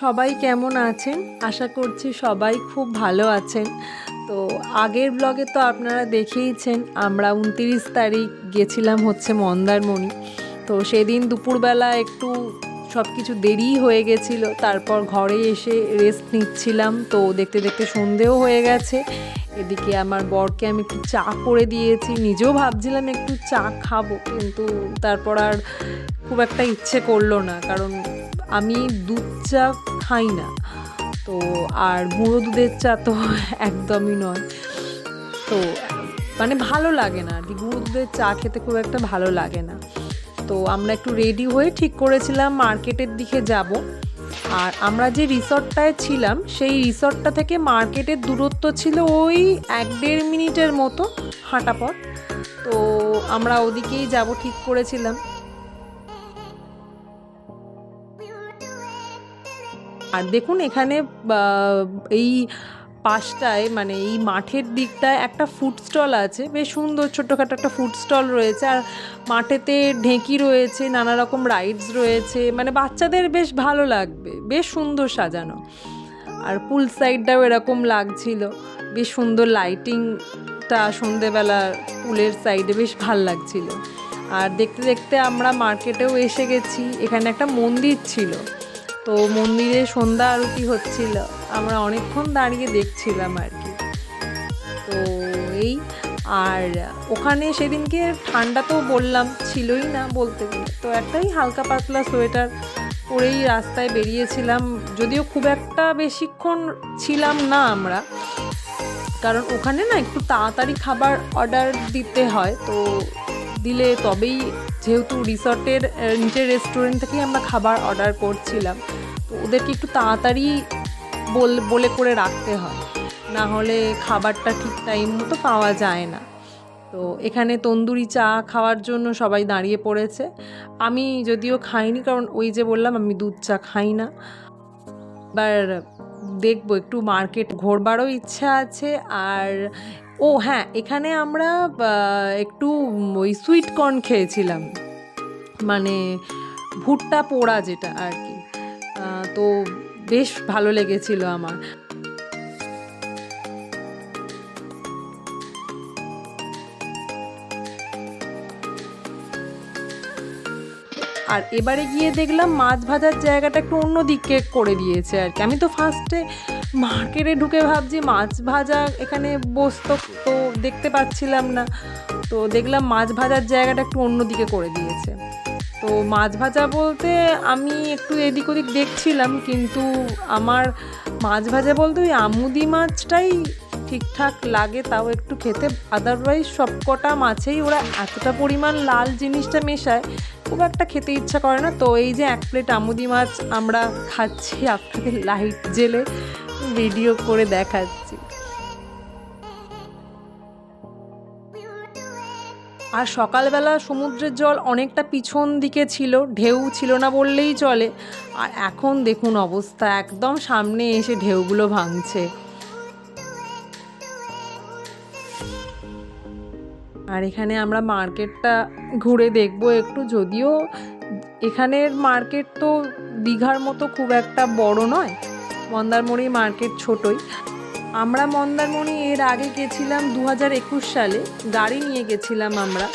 সবাই কেমন আছেন? আশা করছি সবাই খুব ভালো আছেন। তো আগের ব্লগে তো আপনারা দেখেইছেন আমরা উনতিরিশ তারিখ গেছিলাম হচ্ছে মন্দারমণি। তো সেদিন দুপুরবেলা একটু সব কিছু দেরি হয়ে গেছিল, তারপর ঘরে এসে রেস্ট নিচ্ছিলাম। তো দেখতে দেখতে সন্ধেও হয়ে গেছে। এদিকে আমার বরকে আমি একটু চা করে দিয়েছি, নিজেও ভাবছিলাম একটু চা খাব, কিন্তু তারপর আর খুব একটা ইচ্ছে করল না, কারণ আমি দুধ চা খাই না। তো আর গুঁড়ো দুধের চা তো একদমই নয়। তো মানে ভালো লাগে না আর কি, গুঁড়ো দুধের চা খেতে খুব একটা ভালো লাগে না। তো আমরা একটু রেডি হয়ে ঠিক করেছিলাম মার্কেটের দিকে যাব। আর আমরা যে রিসর্টটায় ছিলাম, সেই রিসর্টটা থেকে মার্কেটের দূরত্ব ছিল ওই এক দেড় মিনিটের মতো হাঁটা পথ। তো আমরা ওদিকেই যাব ঠিক করেছিলাম। আর দেখুন এখানে এই পাশটায় মানে এই মাঠের দিকটায় একটা ফুড স্টল আছে। বেশ সুন্দর ছোটোখাটো একটা ফুড স্টল রয়েছে। আর মাঠেতে ঢেঁকি রয়েছে, নানা রকম রাইডস রয়েছে। মানে বাচ্চাদের বেশ ভালো লাগবে, বেশ সুন্দর সাজানো। আর পুল সাইডটাও এরকম লাগছিল। বেশ সুন্দর লাইটিংটা সন্ধেবেলা পুলের সাইডে বেশ ভালো লাগছিল। আর দেখতে দেখতে আমরা মার্কেটেও এসে গেছি। এখানে একটা মন্দির ছিল। তো মন্দিরে সন্ধ্যা আরতি হচ্ছিল। আমরা অনেকক্ষণ দাঁড়িয়ে দেখছিলাম আর কি। তো এই, আর ওখানে সেদিনকে ঠান্ডা তো বললাম, ছিলই না বলতে গেলে। তো একটাই হালকা পাতলা সোয়েটার পরেই রাস্তায় বেরিয়েছিলাম। যদিও খুব একটা বেশিক্ষণ ছিলাম না আমরা। কারণ ওখানে না একটু তাড়াতাড়ি খাবার অর্ডার দিতে হয়। তো দিলে তবেই যেহেতু রিসর্টের নিচের রেস্টুরেন্ট থেকেই আমরা খাবার অর্ডার করছিলাম। ওদেরকে একটু তাড়াতাড়ি বল, বলে করে রাখতে হয়। না হলে খাবারটা ঠিক টাইম মতো পাওয়া যায় না। তো এখানে তন্দুরি চা খাওয়ার জন্য সবাই দাঁড়িয়ে পড়েছে। আমি যদিও খাইনি, কারণ ওই যে বললাম, আমি দুধ চা খাই না। এবার দেখব, একটু মার্কেট ঘোরবারও ইচ্ছা আছে। আর, ও হ্যাঁ এখানে আমরা একটু ওই সুইট কর্ন খেয়েছিলাম। মানে ভুট্টা পোড়া যেটা আর কি। তো বেশ ভালো লেগেছিল আমার। আর এবারে গিয়ে দেখলাম মাছ ভাজার জায়গাটা একটু অন্য দিকে করে দিয়েছে আর কি। আমি তো ফার্স্টে মার্কেটে ঢুকে ভাবছি, মাছ ভাজা এখানে বসতো, তো দেখতে পাচ্ছিলাম না। তো দেখলাম মাছ ভাজার জায়গাটা একটু অন্য দিকে করে দিয়েছে। তো মাছ ভাজা বলতে আমি একটু এদিক ওদিক দেখছিলাম, কিন্তু আমার মাছ ভাজা বলতে ওই আমুদি মাছটাই ঠিকঠাক লাগে, তাও একটু খেতে। আদারওয়াইজ সবকটা মাছেই ওরা এতটা পরিমাণ লাল জিনিসটা মেশায়, খুব একটা খেতে ইচ্ছা করে না। তো এই যে এক প্লেট আমুদি মাছ আমরা খাচ্ছি আপনাদের লাইট জেলে ভিডিও করে দেখাচ্ছি। আর সকালবেলা সমুদ্রের জল অনেকটা পিছন দিকে ছিল, ঢেউ ছিল না বললেই চলে। আর এখন দেখুন অবস্থা, একদম সামনে এসে ঢেউগুলো ভাঙছে। আর এখানে আমরা মার্কেটটা ঘুরে দেখব একটু, যদিও এখানের মার্কেট তো দীঘার মতো খুব একটা বড় নয়। মন্দারমণি মার্কেট ছোটই। আমরা মন্দারমণি এর আগে গেছিলাম দু হাজার একুশ সালে। গাড়ি নিয়ে গেছিলাম আমরা।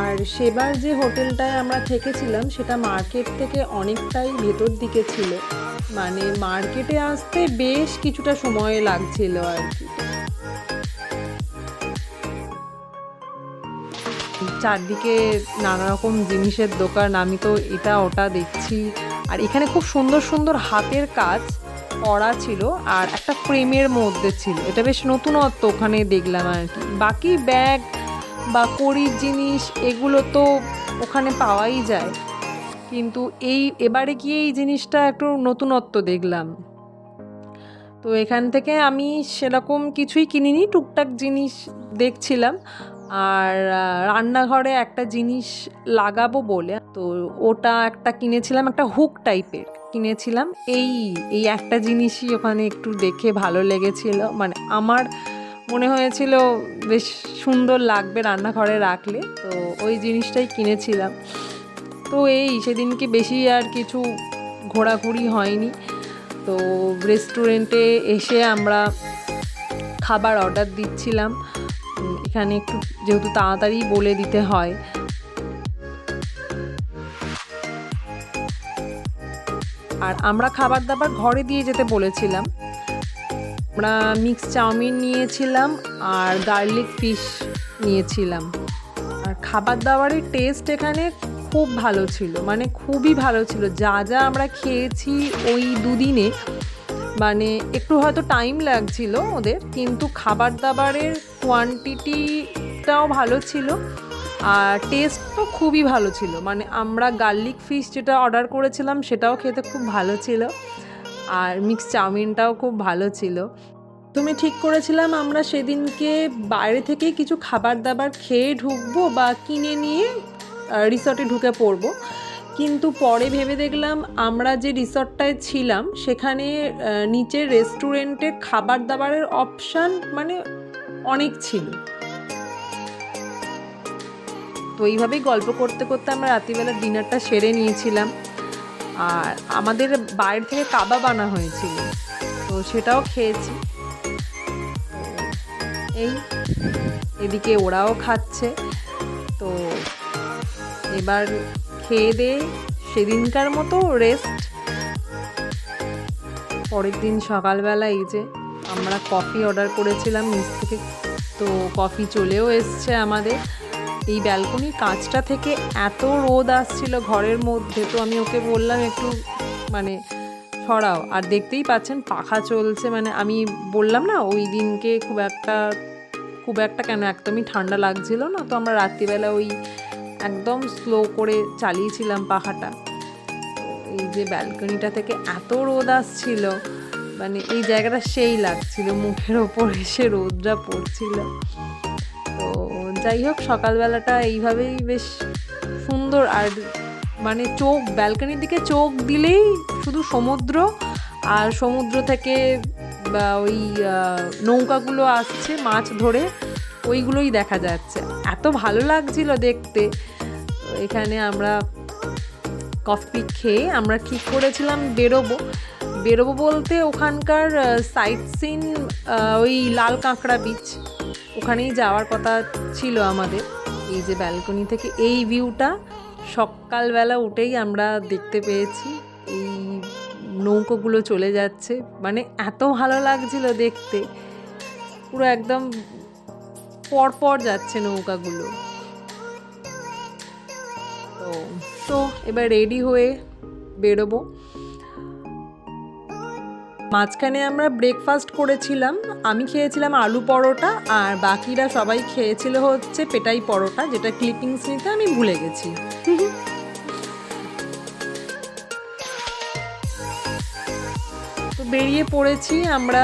আর সেবার যে হোটেলটায় আমরা থেকেছিলাম, সেটা মার্কেট থেকে অনেকটাই ভেতর দিকে ছিল। মানে মার্কেটে আসতে বেশ কিছুটা সময় লাগছিল আর কি। চারদিকে নানা রকম জিনিসের দোকান, আমি তো এটা ওটা দেখছি। আর এখানে খুব সুন্দর সুন্দর হাতের কাজ করা ছিল আর একটা ফ্রেমের মধ্যে ছিল। এটা বেশ নতুনত্ব ওখানে দেখলাম আর কি। বাকি ব্যাগ বা কড়ির জিনিস এগুলো তো ওখানে পাওয়াই যায়। কিন্তু এই এবারে গিয়ে এই জিনিসটা একটু নতুনত্ব দেখলাম। তো এখান থেকে আমি সেরকম কিছুই কিনিনি, টুকটাক জিনিস দেখছিলাম। আর রান্নাঘরে একটা জিনিস লাগাবো বলে, তো ওটা একটা কিনেছিলাম, একটা হুক টাইপের কিনেছিলাম। এই এই একটা জিনিসই ওখানে একটু দেখে ভালো লেগেছিল। মানে আমার মনে হয়েছিল বেশ সুন্দর লাগবে রান্নাঘরে রাখলে, তো ওই জিনিসটাই কিনেছিলাম। তো এই সেদিনকে বেশি আর কিছু ঘোরাঘুরি হয়নি। তো রেস্টুরেন্টে এসে আমরা খাবার অর্ডার দিচ্ছিলাম। এখানে একটু যেহেতু তাড়াতাড়ি বলে দিতে হয়। আর আমরা খাবার দাবার ঘরে দিয়ে যেতে বলেছিলাম। আমরা মিক্স চাউমিন নিয়েছিলাম আর গার্লিক ফিশ নিয়েছিলাম। আর খাবার দাবারের টেস্ট এখানে খুব ভালো ছিল মানে খুবই ভালো ছিল। যা যা আমরা খেয়েছি ওই দুদিনে মানে একটু হয়তো টাইম লাগছিল ওদের, কিন্তু খাবার দাবারের কোয়ান্টিটিটাও ভালো ছিল আর টেস্ট তো খুবই ভালো ছিল। মানে আমরা গার্লিক ফিশ যেটা অর্ডার করেছিলাম সেটাও খেতে খুব ভালো ছিল আর মিক্স চাউমিনটাও খুব ভালো ছিল। তুমি ঠিক করেছিলাম আমরা সেদিনকে বাইরে থেকে কিছু খাবার দাবার খেয়ে ঢুকবো বা কিনে নিয়ে রিসর্টে ঢুকে পড়ব। কিন্তু পরে ভেবে দেখলাম আমরা যে রিসর্টটায় ছিলাম, সেখানে নিচের রেস্টুরেন্টে খাবার দাবারের অপশান মানে অনেক ছিল। তো এইভাবেই গল্প করতে করতে আমরা রাত্রিবেলা ডিনারটা সেরে নিয়েছিলাম। আর আমাদের বাইরে থেকে কাবাব আনা হয়েছিল, তো সেটাও খেয়েছি। এই, এদিকে ওরাও খাচ্ছে। তো এবার খেয়ে দে, সেদিনকার মতো রেস্ট পরের দিন সকালবেলা এই যে আমরা কফি অর্ডার করেছিলাম নিচ থেকে, তো কফি চলেও এসছে আমাদের। এই ব্যালকনির কাঁচটা থেকে এত রোদ আসছিল ঘরের মধ্যে, তো আমি ওকে বললাম একটু মানে সরাও। আর দেখতেই পাচ্ছেন পাখা চলছে মানে আমি বললাম না, ওই দিনকে খুব একটা খুব একটা কেন, একদমই ঠান্ডা লাগছিল না। তো আমরা রাত্রিবেলা ওই একদম স্লো করে চালিয়েছিলাম পাখাটা। এই যে ব্যালকনিটা থেকে এত রোদ আসছিল মানে এই জায়গাটা সেই লাগছিল, মুখের ওপর এসে রোদটা পড়ছিল। তো যাই হোক, সকালবেলাটা এইভাবেই বেশ সুন্দর। আর মানে চোখ ব্যালকনির দিকে চোখ দিলেই শুধু সমুদ্র, আর সমুদ্র থেকে বা ওই নৌকাগুলো আসছে মাছ ধরে। ওইগুলোই দেখা যাচ্ছে। এত ভালো লাগছিল দেখতে। এখানে আমরা কফি খেয়ে আমরা ঠিক করেছিলাম বেরোবো। বেরোবো বলতে ওখানকার সাইট সিন ওই লাল কাঁকড়া বিচ ওখানেই যাওয়ার কথা ছিল আমাদের। এই যে ব্যালকনি থেকে এই ভিউটা সকালবেলা উঠেই আমরা দেখতে পেয়েছি। এই নৌকোগুলো চলে যাচ্ছে। মানে এত ভালো লাগছিল দেখতে। পুরো একদম পরপর যাচ্ছে নৌকাগুলো। তো তো এবার রেডি হয়ে বেরোবো। মাঝখানে আমরা ব্রেকফাস্ট করেছিলাম, আমি খেয়েছিলাম আলু পরোটা, আর বাকিরা সবাই খেয়েছিল হচ্ছে পেটাই পরোটা, যেটা ক্লিপিংস নিতে আমি ভুলে গেছি। বেরিয়ে পড়েছি, আমরা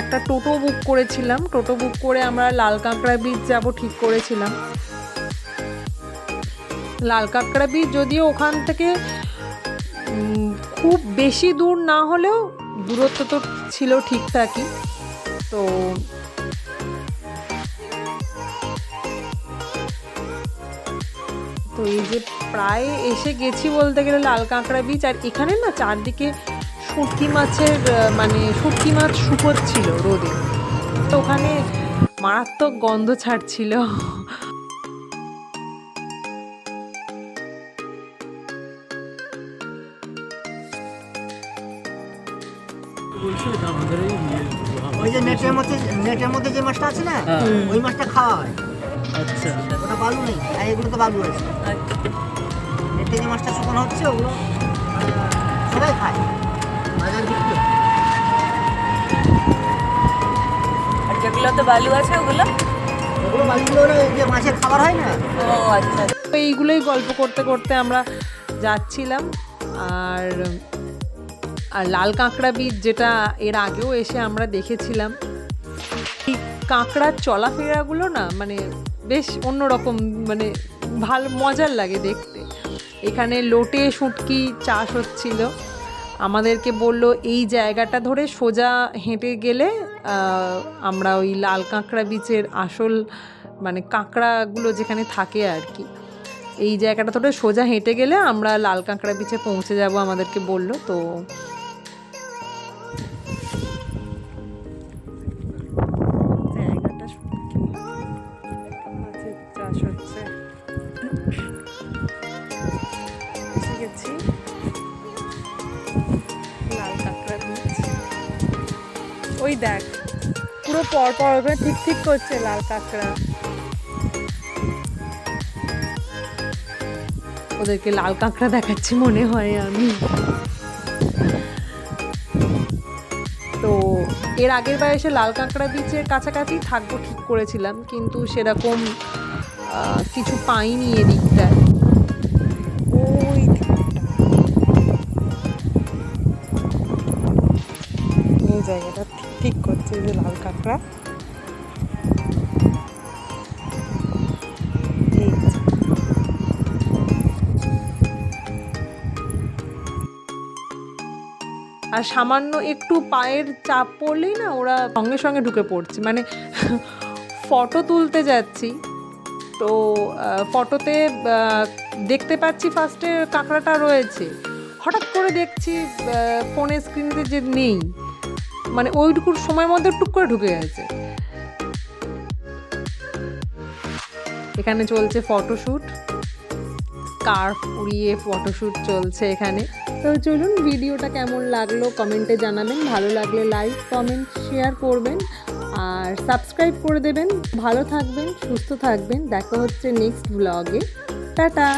একটা টোটো বুক করেছিলাম। টোটো বুক করে আমরা লাল কাঁকড়া বীচ যাব ঠিক করেছিলাম। লাল কাঁকড়া বীচ যদিও ওখান থেকে খুব বেশি দূর না হলেও দূরত্ব তো ছিল ঠিকঠাকই তো তো এই যে প্রায় এসে গেছি বলতে গেলে লাল কাঁকড়া বীচ আর এখানে না চারদিকে শুটকি মাছের আহ, মানে শুটকি মাছ শুকোচ্ছিল রোদে। তো ওখানে মারাত্মক গন্ধ ছাড়ছিল। ওই যে নেটের মধ্যে নেটের মধ্যে যে মাছটা আছে না হ্যাঁ। ওই মাছটা খাওয়া হয়। আচ্ছা। ওটা বালু নেই আর এগুলো তো বালু আছে। নেটে যে মাছটা শুকানো হচ্ছে ওগুলো সবাই খায়। আর যেগুলো তো বালু আছে ওগুলো? ওগুলো বালুগুলো হলো যে মাছের খাবার হয় না? ও আচ্ছা। এইগুলোই গল্প করতে করতে আমরা যাচ্ছিলাম আর আর লাল কাঁকড়া বীজ যেটা এর আগেও এসে আমরা দেখেছিলাম। এই কাঁকড়ার চলাফেরাগুলো না মানে বেশ অন্যরকম মানে ভালো মজার লাগে দেখতে। এখানে লোটে শুটকি চাষ হচ্ছিল। আমাদেরকে বলল, এই জায়গাটা ধরে সোজা হেঁটে গেলে আমরা ওই লাল কাঁকড়া বিচের আসল মানে কাঁকড়াগুলো যেখানে থাকে আর কি, এই জায়গাটা ধরে সোজা হেঁটে গেলে আমরা লাল কাঁকড়া বিচে পৌঁছে যাব, আমাদেরকে বলল। তো লাল কাঁকড়া ওই দেখ, পুরো পর পর করে ঠিক ঠিক করছে লাল কাঁকড়া। ওদেরকে লাল কাঁকড়া দেখাচ্ছি মনে হয় আমি। তো এর আগের বার এসে লাল কাঁকড়া বিচের কাছাকাছি থাকব ঠিক করেছিলাম, কিন্তু সেরকম কিছু পাইনি এদিকটায়। জায়গাটা ঠিক করছে যে লাল কাঁকড়া। আর সামান্য একটু পায়ের চাপ পড়লেই না ওরা সঙ্গে সঙ্গে ঢুকে পড়ছে। মানে ফটো তুলতে যাচ্ছি। তো ফটোতে দেখতে পাচ্ছি ফার্স্টে কাঁকড়াটা রয়েছে। হঠাৎ করে দেখছি ফোনের স্ক্রিনেতে যে নেই। মানে ওইটুকুর সময়ের মধ্যে টুক করে ঢুকে গেছে। এখানে চলছে ফটোশ্যুট স্কার্ফ উড়িয়ে ফটোশ্যুট চলছে এখানে। তো চলুন ভিডিওটা কেমন লাগল কমেন্টে জানাবেন। ভালো লাগলে লাইক কমেন্ট শেয়ার করবেন। আর সাবস্ক্রাইব করে দেবেন। ভালো থাকবেন, সুস্থ থাকবেন। দেখা হচ্ছে নেক্সট ব্লগে টাটা!